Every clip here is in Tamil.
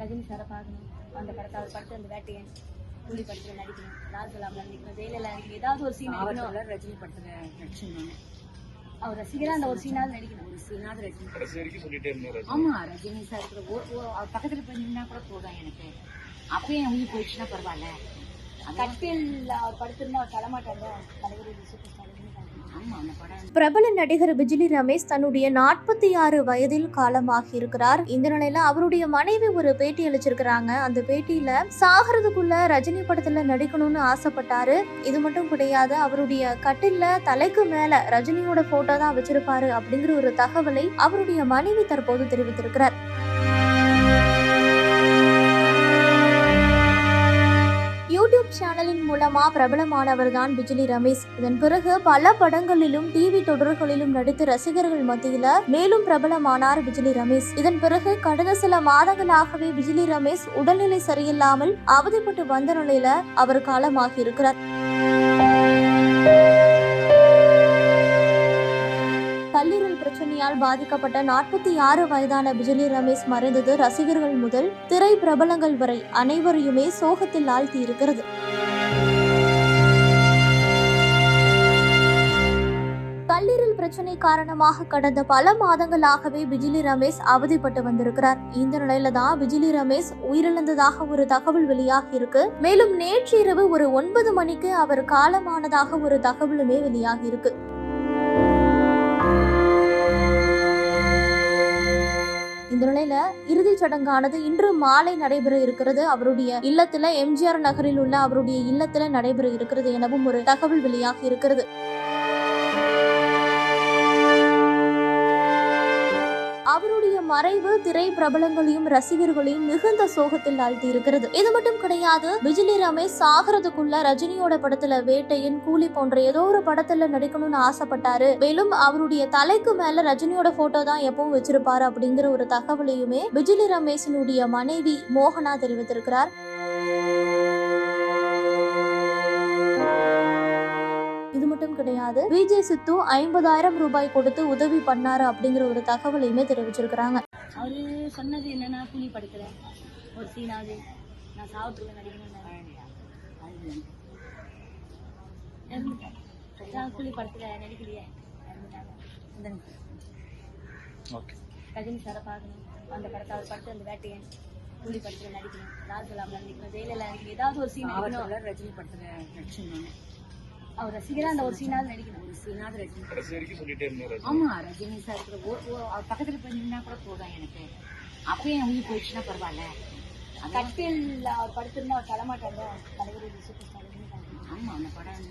ரஜினி சாரை பார்க்கணும். அந்த படத்தை அவர் படத்தை அந்த வேட்டையன் கூலி படத்தில் நடிக்கணும். லால் சலாம்ல நடிக்கணும் ஜெயிலில் நடிக்கணும் ஏதாவது ஒரு சீன் நடிக்கணும். ரஜினி படத்துல நடிச்சிருந்தாங்க. அவர் ரசிகரா அந்த ஒரு சீனாவது நடிக்கணும். ஒரு சீனாவது ரஜினி. ஆமா ரஜினி சார் அவர் பக்கத்துல போய் நின்னா கூட போதும் எனக்கு. அப்பயும் என் உயிர் போயிடுச்சுன்னா பரவாயில்ல. கட்டில் அவர் படுத்திருந்தா அவர் தரமாட்டாங்க தலைவர் சூப்பர் ஸ்டார் பிரபல நடிகர் பிஜிலி ரமேஷ் தன்னுடைய நாற்பத்தி ஆறு வயதில் காலமாகி இருக்கிறார். இந்த நிலையில அவருடைய மனைவி ஒரு பேட்டி அளிச்சிருக்கிறாங்க. அந்த பேட்டியில சாகிறதுக்குள்ள ரஜினி படத்துல நடிக்கணும்னு ஆசைப்பட்டாரு. இது மட்டும் கிடையாது அவருடைய கட்டில்ல தலைக்கு மேல ரஜினியோட போட்டோ தான் வச்சிருப்பாரு அப்படிங்கிற ஒரு தகவலை அவருடைய மனைவி தற்போது தெரிவித்திருக்கிறார். மூலமா பிரபலமானவர் தான் பிஜிலி ரமேஷ். இதன் பிறகு பல படங்களிலும் டிவி தொடர்களிலும் நடித்து ரசிகர்கள் மத்தியில மேலும் பிரபலமானார் பிஜிலி ரமேஷ். இதன் பிறகு கடந்த சில மாதங்களாகவே பிஜிலி ரமேஷ் உடல்நிலை சரியில்லாமல் அவதிப்பட்டு வந்த நிலையில அவர் காலமாகி இருக்கிறார் கல்லீரல் பிரச்சனையால் பாதிக்கப்பட்ட நாற்பத்தி ஆறு வயதான பிஜிலி ரமேஷ் மறைந்தது ரசிகர்கள் முதல் திரை பிரபலங்கள் வரை அனைவரையுமே சோகத்தில் ஆழ்த்தியிருக்கிறது. காரணமாக கடந்த பல மாதங்களாகவே பிஜிலி ரமேஷ் அவதிப்பட்டு வந்திருக்கிறார். இந்த நிலையில தான் பிஜிலி ரமேஷ் உயிரிழந்ததாக ஒரு தகவல் வெளியாகி இருக்கு. மேலும் நேற்று இரவு ஒரு ஒன்பது மணிக்கு அவர் காலமானதாக ஒரு தகவலுமே வெளியாகி இருக்கு. இந்த நிலையில இறுதிச் சடங்கானது இன்று மாலை நடைபெற இருக்கிறது. அவருடைய இல்லத்துல எம்ஜிஆர் நகரில் உள்ள அவருடைய இல்லத்துல நடைபெற இருக்கிறது எனவும் ஒரு தகவல் வெளியாகி இருக்கிறது. மறைவு திரை பிரபலங்களையும் ரசிகர்களையும் மிகுந்த சோகத்தில் ஆழ்த்தி இருக்கிறது இது மட்டும் கிடையாது பிஜிலி ரமேஷ் சாகிறதுக்குள்ள ரஜினியோட படத்துல வேட்டையின் கூலி போன்ற ஏதோ ஒரு படத்துல நடிக்கணும்னு ஆசைப்பட்டாரு. மேலும் அவருடைய தலைக்கு மேல ரஜினியோட போட்டோ தான் எப்பவும் வச்சிருப்பாரு அப்படிங்கிற ஒரு தகவலையுமே பிஜிலி ரமேஷினுடைய மனைவி மோகனா தெரிவித்திருக்கிறார். கிடையாது. விஜய் சித்து ஐம்பதாயிரம் ரூபாய் கொடுத்து உதவி பண்ணாரு அப்படிங்கிற ஒரு தகவலையுமே தெரிவிச்சிருக்கிறாங்க. அவரு சொன்னது என்னன்னா கூலி படத்துல ஒரு சீனாவது நான் இறந்துட்டாங்க. அதான் கூலி படத்துல நடிக்கலையே ரஜினி சாரை பார்க்கணும். அந்த படத்தை அவர் படத்தை அந்த வேட்டையன் கூலி படத்துல நடிக்கணும். லால் சலாம்ல நடிக்கணும் ஜெயிலில் நடிக்கணும் ஏதாவது ஒரு சீன் நடிக்கணும் ரஜினி படத்துல நடிச்சிருந்தாங்க அவர் ரசிகரா அந்த ஒரு சீனாவது நடிக்கணும். ஒரு சீனாவது ரஜினி. ஆமா ரஜினி சார் அவர் பக்கத்துல போய் நின்னா கூட போதும் எனக்கு. அப்பயும் என் உயிர் போயிடுச்சுன்னா பரவாயில்ல. கட்டில் அவர் படுத்திருந்தா அவர் தரமாட்டாங்க தலைவர் சூப்பர் ஸ்டார் ஆமா அந்த படம்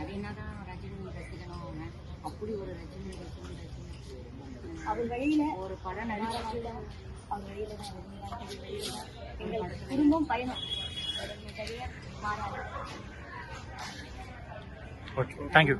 அது என்னதான் ரஜினி ரசிகனும் அவங்க. அப்படி ஒரு ரஜினி ரஜினி ரஜினி அவர் வழியில ஒரு படம் நடிச்சு அவங்க வழியில தான் ரஜினி தான் எங்கள் குடும்பம் பயணம். மாறாது ಓಕೆ ಥ್ಯಾಂಕ್ ಯು